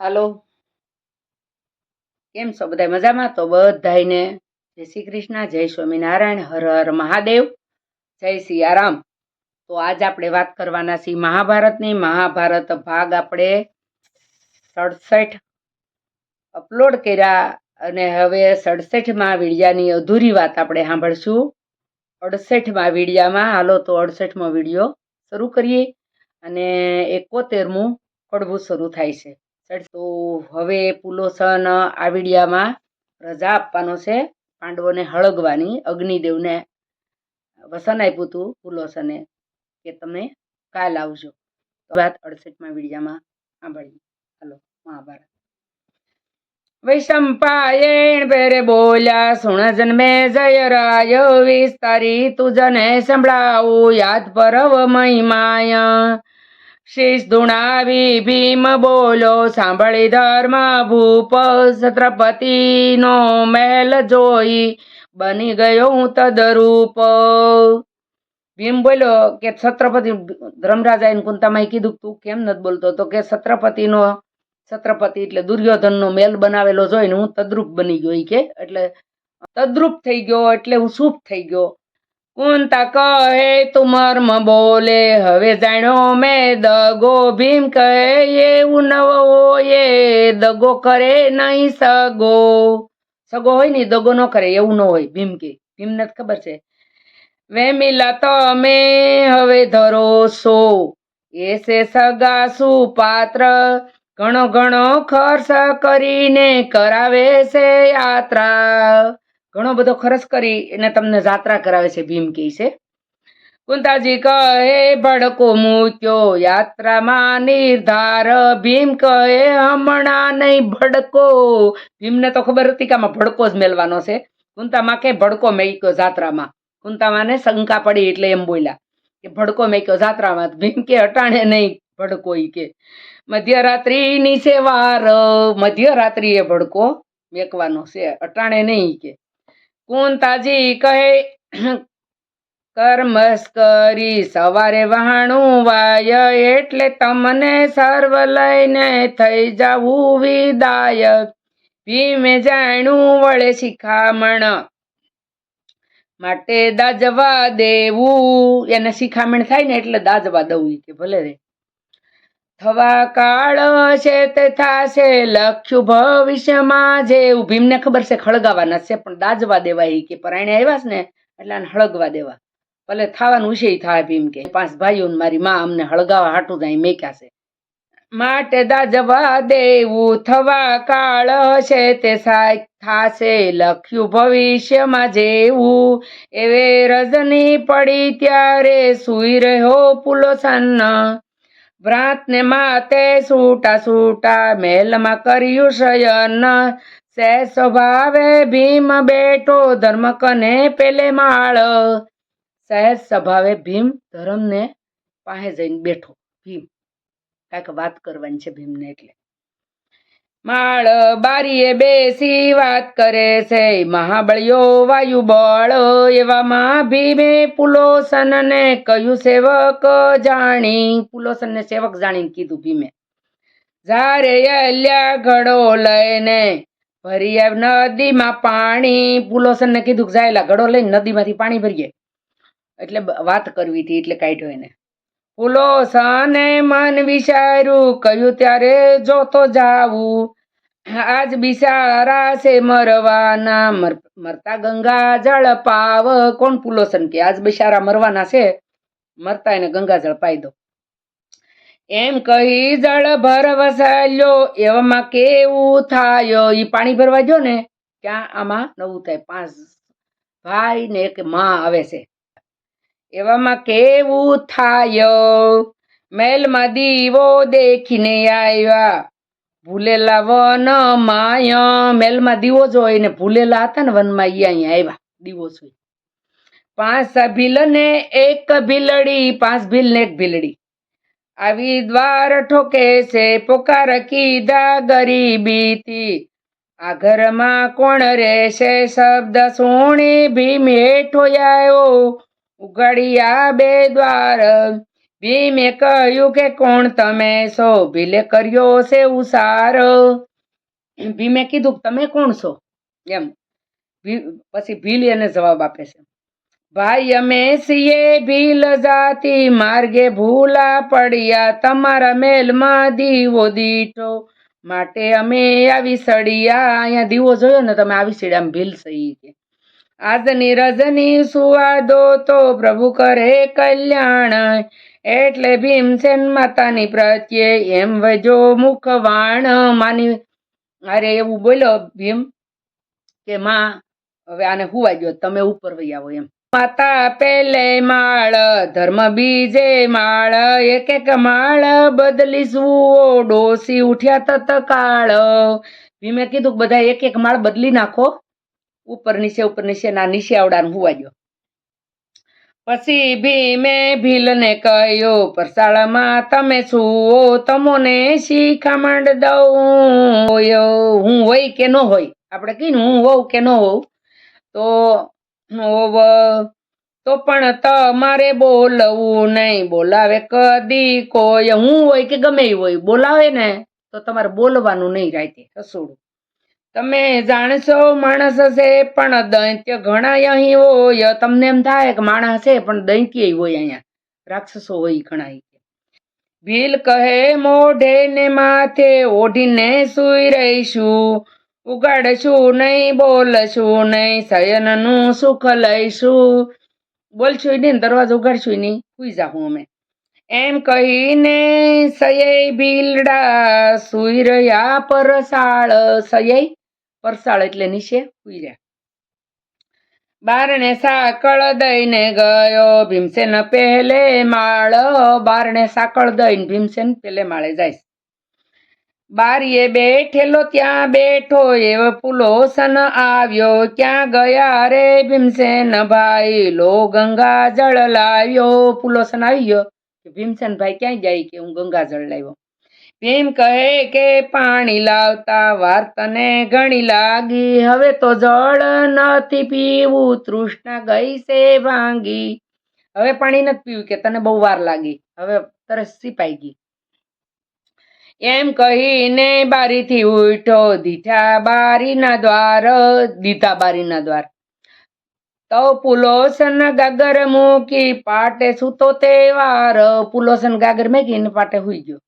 હાલો. કેમ છો? બધા મજામાં? તો બધાને જય શ્રી કૃષ્ણ, જય સ્વામિનારાયણ, હર હર મહાદેવ, જય સિયારામ. તો આજ આપણે વાત કરવાના છીએ મહાભારતની. મહાભારત ભાગ આપણે સડસઠ અપલોડ કર્યા અને હવે સડસઠમાં વિડિયાની અધૂરી વાત આપણે સાંભળશું. અડસઠમાં વિડિયામાં, હાલો તો અડસઠમો વીડિયો શરૂ કરીએ અને એકોતેરમું કડવું શરૂ થાય છે. તો હવે પુલોસન આ વિડિયામાં રજા આપવાનો છે. પાંડવોને હળગવાની, અગ્નિદેવને વસન આપ્યું હતું પુલોસને કે તમે કાલ આવજો. વાત અડસઠમાં વિડિયામાં સાંભળીએ. હલો, મહાભારત. વૈશંપાયણ પેરે બોલ્યા, સુણ જન્મે જય રાય, વિસ્તારી તુજને સંભળાવું, યાદ પરવ મહિમાય. શીશ ધુણાવી ભીમ બોલો, સાંભળી ધર્મ ભૂપ છત્રપતિનો મહેલ જોઈ. બની ગયો હું તદરૂપ. ભીમ બોલ્યો કે છત્રપતિ, ધર્મરાજા એને કુંતામાં કીધું તું કેમ નથી બોલતો? તો કે છત્રપતિનો, છત્રપતિ એટલે દુર્યોધનનો મેલ બનાવેલો જોઈને હું તદ્રુપ બની ગયો કે? એટલે તદ્રુપ થઈ ગયો એટલે હું શુભ થઈ ગયો. કુંતા કહે, તું મર્મ બોલે. હવે જાણ્યો મેં, દગો ભીમ કહે એવું નવો એ દગો કરે નહીં સગો. સગો હોય ને, દગો ન કરે, એવું ન હોય, ભીમ કે. ભીમને ખબર છે. વેમિલા તમે હવે ધરો સો એ છે સગા સુપાત્ર. ઘણો ઘણો ખર્ચ કરીને કરાવે છે યાત્રા. ઘણો બધો ખર્ચ કરી એને તમને જાત્રા કરાવે છે ભીમ કહે છે. કુંતાજી કહે, ભડકો મૂક્યો યાત્રામાં નિર્ધાર, ભીમ કહે, હમણાં નહીં ભડકો. ભીમને તો ખબર હતી કે આમાં ભડકો જ મેળવાનો છે. કુંતામાં કે, ભડકો મેક્યો જાત્રામાં. કુંતામાને શંકા પડી એટલે એમ બોલ્યા કે, ભડકો મેક્યો જાત્રામાં. ભીમ કે, અટાણે નહીં ભડકો ઈ કે. મધ્યરાત્રિની છે વાર, મધ્યરાત્રિએ ભડકો મેકવાનો છે, અટાણે નહીં કે. કુંતાજી કહે કર્મસ કરી સવારે વહાણું વાય, એટલે તમને સર્વ લઈને થઈ જવું વિદાય. ભીમે જાણ્યું વળે શિખામણ માટે દાજવા દેવું. એને શિખામણ થાય ને એટલે દાજવા દઉં કે ભલે રે. થવા કાળ છે તે થાશે. લખ્યું ભવિષ્યમાં જેવું ભીમને ખબર છે ખળગાવાના છે, પણ દાજવા દેવા એ કે પરાણે આવ્યા છે ને, એટલે આને હળગવા દેવા. ભલે થવાનું વિષય થાય ભીમ કે. પાંચ ભાઈઓ મારી માં અમને હળગાવા હાટું જાય મેક્યા છે. માટે દાજવા દેવું. થવા કાળ છે તે સાય થાશે. લખ્યું ભવિષ્યમાં જેવું એવે. રજની પડી ત્યારે સુઈ રહ્યો પુલોસન વ્રાતને માતે સૂટા સૂટા મહેલમાં કર્યું શયન. સે સ્વભાવે ભીમ બેઠો ધર્મ કને પેલે માળ. સહેજ સ્વભાવે ભીમ ધર્મને પાસે જઈને બેઠો. ભીમ. કાંઈક વાત કરવાની છે ભીમને એટલે. માળ બારીએ બેસી વાત કરે છે. મહાબળિયો વાયુ બળ એવામાં ભીમે પુલોસનને કહ્યું સેવક જાણી. પુલોસનને સેવક જાણીને કીધું ભીમે. જારે અલ્યા ઘડો લઈને ભરી નદીમાં પાણી. પુલોસનને કીધું કે જાયેલા ઘડો લઈને નદીમાંથી પાણી ભરીએ. એટલે વાત કરવી હતી એટલે કાઢ્યો એને. પુલોસને મન વિચાર્યું કહ્યું ત્યારે જોતો જાવું આજ બિચારા છે મરવાના, મર- મરતા ગંગા જળ પાવ. કોણ પુલોસન કે? આજ બિચારા મરવાના છે. મરતા એને ગંગા જળ પાઈ દો. એમ કહી જળ ભર વસાલ્યો, એવામાં કેવું થાય? એ પાણી ભરવા જો ને ત્યાં આમાં નવું થાય? પાંચ ભાઈ ને એક માં આવે છે. એવામાં કેવું થાય? મેલમાં દીવો દેખીને આવ્યા. ભૂલેલા વન માય, મેલમાં દીવો જોઈને ભૂલેલા હતા ને વનમાં ઈ અહીંયા આવ્યા, દીવો જોઈ પાંચ ભીલ ને એક ભીલડી, પાંચ ભીલ ને એક ભીલડી. આવી દ્વાર ઠોકે છે, પોકાર કીધા ગરીબીથી આ ઘરમાં કોણ રહેશે? શબ્દ સુણી ભીમ હેઠો આવ્યો ઉઘાડી બે દ્વાર. ભીમે કહ્યું કે, કોણ તમે છો? ભીલે કર્યો છે ઉસાર. ભીમે કીધું, તમે કોણ છો? એમ. પછી ભીલ એને જવાબ આપે છે. ભાઈ, અમે સીએ ભીલ જાતિ, માર્ગે ભૂલા પડ્યા, તમારા મેલમાં દીવો દીઠો. માટે અમે આવી સળિયા. અહીંયા દીવો જોયો ને, તમે આવી સળિયા, આમ ભીલ સહી કે. આજની રજની સુવાદો તો પ્રભુ કરે કલ્યાણ. એટલે ભીમસેન માતાની પ્રત્યે એમ વજો મુખવાણ માની. અરે એવું બોલ્યો ભીમ, કે માં, હવે આને હુવા ગયો તમે ઉપર વહી આવો એમ. માતા પેલે માળ, ધર્મ બીજે માળ, એક એક માળ બદલી સુવો ડોસી ઉઠ્યા તત્કાળ ભીમે કીધું બધા એક એક માળ બદલી નાખો. ઉપર નીચે ઉપર નીચે ના નીચે આવડાને હુવા ગયો પછી ભીમે ભીલને કહ્યું, પરસાળમાં તમે છુઓ તમોને શીખામણ દઉં હું હોય કે ન હોય, આપણે કહીને હું હોઉં કે ન હોઉં, તો તો પણ તમારે બોલવું નહીં, બોલાવે કદી કોઈ. હું હોય કે ગમે હોય, બોલાવે ને, તો તમારે બોલવાનું નહીં રાતે, રસોડું. તમે જાણશો માણસ હશે, પણ દૈત્ય ઘણા અહીં હોય. તમને એમ થાય કે માણસ છે પણ દૈત્ય હોય અહીંયા. રાક્ષસો હોય ઘણા ભીલ કહે, મોઢે ને માથે ઓઢીને સુઈ રહીશું. ઉગાડશું નહીં, બોલશું નહીં, શયનનું સુખ લઈશું. બોલશું નહીં દરવાજો ઉગાડશું નહીં, સુઈ જાઉં અમે. એમ કહીને સયય ભીલડા સુઈ રહ્યા પરસાળ સયય પરસાળ એટલે નીચે સુઈ બારણે સાકળ દઈને ગયો, ભીમસેન પહેલે માળ, બારણે સાકળ દઈને ભીમસેન પેલે માળે જાય. બારીએ બેઠેલો ત્યાં બેઠો, એવો પુલોસન આવ્યો. ક્યાં ગયા રે ભીમસેન ભાઈ? લો ગંગા જળ લાવ્યો. પુલોસન આવી ગયો ભીમસેન ભાઈ ક્યાં જાય કે હું ગંગા જળ લાવ્યો? ભીમ કહે કે પાણી લાવતા વાર તને ઘણી લાગી. હવે તો જળ નથી પીવું, તૃષ્ણા ગઈ છે ભાંગી. હવે પાણી નથી પીવું કે તને બહુ વાર લાગી. હવે તરસ સિપાઈ ગઈ. એમ કહીને બારીથી ઉઠો દીઠા બારીના દ્વાર, દીધા બારીના દ્વાર. તો પુલોસન ગાગર મૂકી, પાટે સૂતો તે વાર. પુલોસન ગાગર મેકીને પાટે હુઈ ગયો.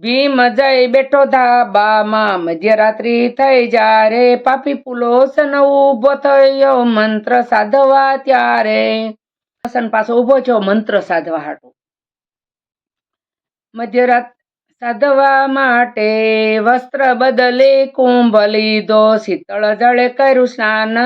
ભીમ જઈ બેઠો ધાબામાં, મધ્યરાત્રિ થઈ જ્યારે પાપી પુલોસન ઊભો થયો, મંત્ર સાધવા ત્યારે. પુલોસન પાછો ઊભો થયો, મંત્ર સાધવા હાટુ. મધ્યરાત સાધવા માટે વસ્ત્ર બદલે, કુંભ લીધો, શીતળ જળે કર્યું સ્નાન.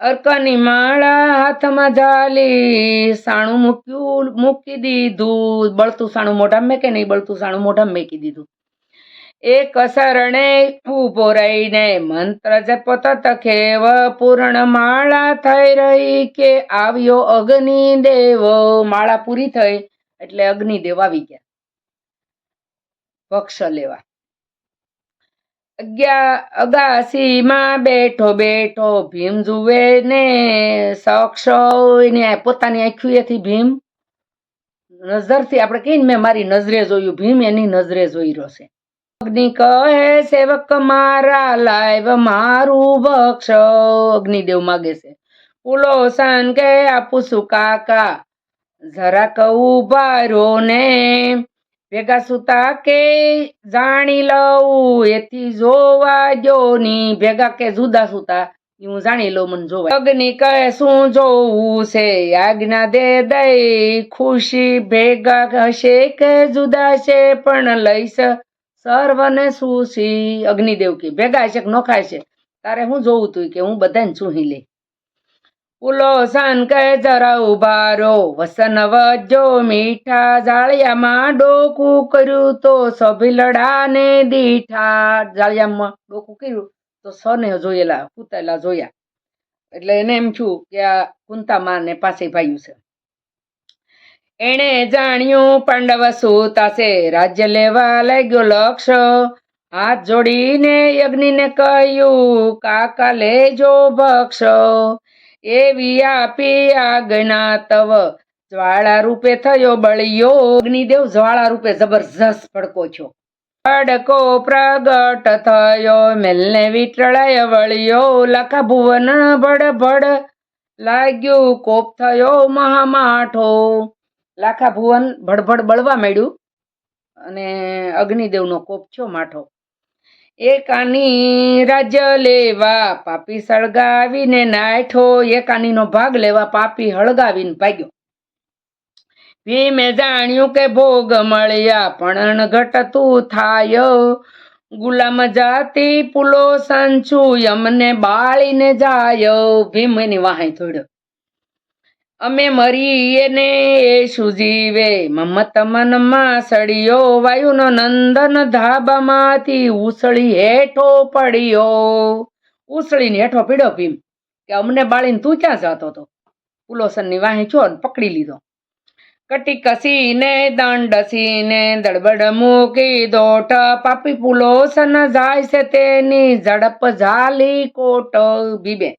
અર્કની માળા હાથમાં ઝાલી સાણું મૂક્યું, મૂકી દીધું. બળતું સાણું મોઢામાં મેકે નહીં, બળતું સાણું મોઢામાં મેકી દીધું. એ કસરણે ઊભો રહીને મંત્ર જપત તખેવ, પૂર્ણ માળા થઈ રહી કે આવ્યો અગ્નિ દેવ. માળા પૂરી થઈ એટલે અગ્નિદેવ આવી ગયા. પક્ષ લેવા. અગિયા અગાસીમાં બેઠો બેઠો ભીમ જુએ ને સક્ષ ને પોતાની આંખીએથી ભીમ. નજરથી આપણે કહીને મેં મારી નજરે જોયું, ભીમ એની નજરે જોઈ રહ્યો છે. અગ્નિ કહે, સેવક મારા લાઈવ મારું ભક્ષ અગ્નિદેવ માગે છે. પુલોસન કે આપું છું કાકા. જરા કહું રહો ને ભેગા સુતા કે જાણી લઉં? એથી જોવા જો ની. ભેગા કે જુદા સુતા હું જાણી લઉં, મને જોવા. અગ્નિ કહે શું જોવું છે? આજ્ઞા દે દઈ. ખુશી ભેગા હશે કે જુદા છે? પણ લઈશ સર્વને સુશી. અગ્નિદેવ કે ભેગા છે કે નોખા છે તારે હું જોવું તું કે હું બધાને ચૂહી લે પુલોસન કહે જરા ઊભા રો વસન વજો મીઠા જાળિયામાં ડોકું કર્યું તો સભીલડાને દીઠા. જાળિયામાં ડોકું કર્યું તો સને જોયેલા કૂતેલા જોયા. એટલે એને એમ છું કે આ કુંતામાં ને પાસે ભાઈ છે. એણે જાણ્યું પાંડવ સુતાશે રાજ્ય લેવા લાગ્યો લક્ષ હાથ જોડીને યજ્ઞને કહ્યું, કાકા લેજો ભક્ષ એવી વ્યાપી આગના તવ. જ્વાળા રૂપે થયો બળિયો. અગ્નિદેવ જ્વાળા રૂપે જબરજસ્ત ભડકો છો. ભડકો પ્રગટ થયો. મેલને વિટળાય વળ્યો. લખા ભુવન ભડ ભડ લાગ્યું. કોપ થયો મહામાઠો. લાખા ભુવન ભડભડ બળવા માંડ્યું. અને અગ્નિદેવનો કોપ છો માઠો. એકાની રાજ્ય લેવા, પાપી સળગાવીને નાઠો એકાનીનો ભાગ લેવા, પાપી હળગાવીને ભાગ્યો. ભીમે જાણ્યું કે ભોગ મળ્યા, પણ ઘટતું થાય. ગુલામ જાતિ પુલો સંચુ યમને બાળીને જાય. ભીમ એની વાહે થોડ્યો અમે મરીએ ને એ સુજીવે મમત મનમાં સળિયો, વાયુનો નંદન ધાબામાંથી ઉસળી હેઠો પડ્યો. ઉસળીને હેઠો પીડ્યો ભીમ કે અમને બાળીને તું ક્યાં જતો હતો? પુલોસનની વાહે છો ને પકડી લીધો. કટી કસીને દંડસીને દડબડ મૂકી દોટ પાપી પુલોસન જાય છે તેની ઝડપ ઝાલી કોટ બીબે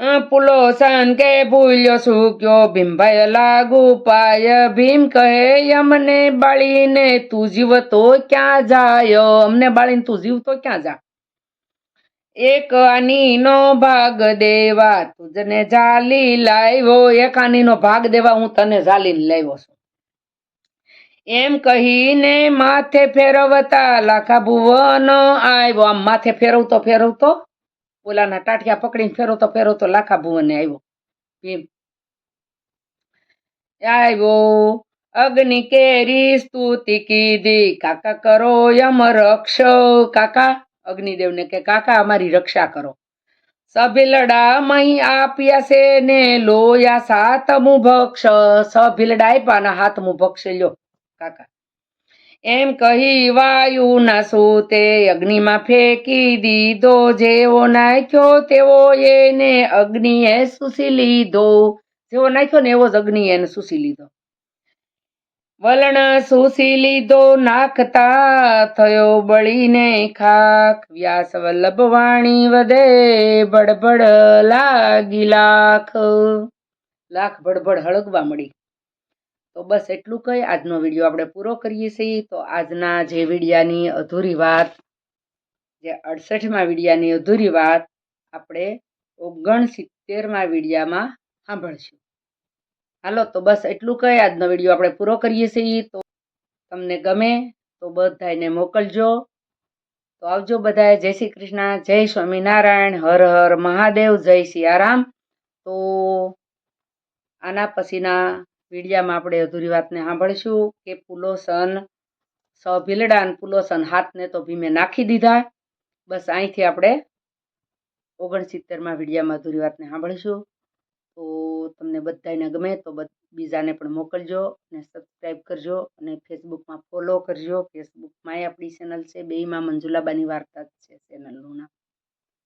પુલોસન કે ભૂલ્યો સૂક્યો ભીમભાઈ લાગુ પાય. ભીમ કહે, અમને બાળીને તું જીવતો ક્યાં જાય? અમને બાળીને તું જીવતો ક્યાં જા? એક આનીનો ભાગ દેવા, તુજને જાલી લાવ્યો એક આનીનો ભાગ દેવા, હું તને જાલીને લાવ્યો છું. એમ કહીને માથે ફેરવતા લાખા ભુવન આવ્યો. આમ માથે ફેરવતો ફેરવતો ઓલાના ટાટિયા પકડીને ફેરવતો ફેરવતો લાખા ભુવને આવ્યો. આવ્યો, અગ્નિ કેરી સ્તુતિ કીધી, કાકા કરો યમ રક્ષ. કાકા, અગ્નિદેવને કે, કાકા, અમારી રક્ષા કરો. સભિલડા મહી આપ્યા છે ને લોયા, સાતમું ભક્ષ. સભિલડા આપ્યા ને હાથમું ભક્ષ, લ્યો. કાકા એમ કહી વાયુ ના સૂતે અગ્નિમાં ફેંકી દીધો, જેવો નાખ્યો તેવો એને અગ્નિએ સુસી લીધો. જેવો નાખ્યો ને એવો જ અગ્નિ એને સુસી લીધો. વલણ સુસી લીધો, નાખતા થયો બળીને ખાક વ્યાસ વલ્લભ વાણી વધે, બડબડ લાગી લાખ. લાખ બડબડ હળગવા મળી. તો બસ એટલું કહી આજનો વીડિયો આપણે પૂરો કરીએ છીએ. તો આજના જે વિડિયાની અધૂરી વાત, જે અડસઠમાં વિડિયાની અધૂરી વાત, આપણે ઓગણસિત્તેરમાં વિડિયામાં સાંભળશું. હાલો, તો બસ એટલું કહી આજનો વીડિયો આપણે પૂરો કરીએ છીએ. તો તમને ગમે તો બધાને મોકલજો. તો આવજો બધાએ જય શ્રી કૃષ્ણ. જય સ્વામિનારાયણ. હર હર મહાદેવ. જય સિયારામ. તો આના પછીના વિડીયામાં આપણે અધૂરી વાતને સાંભળીશું કે પુલોસન ભીલડા અને પુલોસન હાથને તો ભીમે નાખી દીધા. બસ અહીંથી આપણે ઓગણસિત્તેરમાં વિડીયામાં અધૂરી વાતને સાંભળીશું. તો તમને બધાને ગમે તો બીજાને પણ મોકલજો અને સબસ્ક્રાઈબ કરજો અને ફેસબુકમાં ફોલો કરજો. ફેસબુકમાંય આપણી ચેનલ છે, બેયમાં મંજુલાબાની વાર્તા છે ચેનલનું નામ.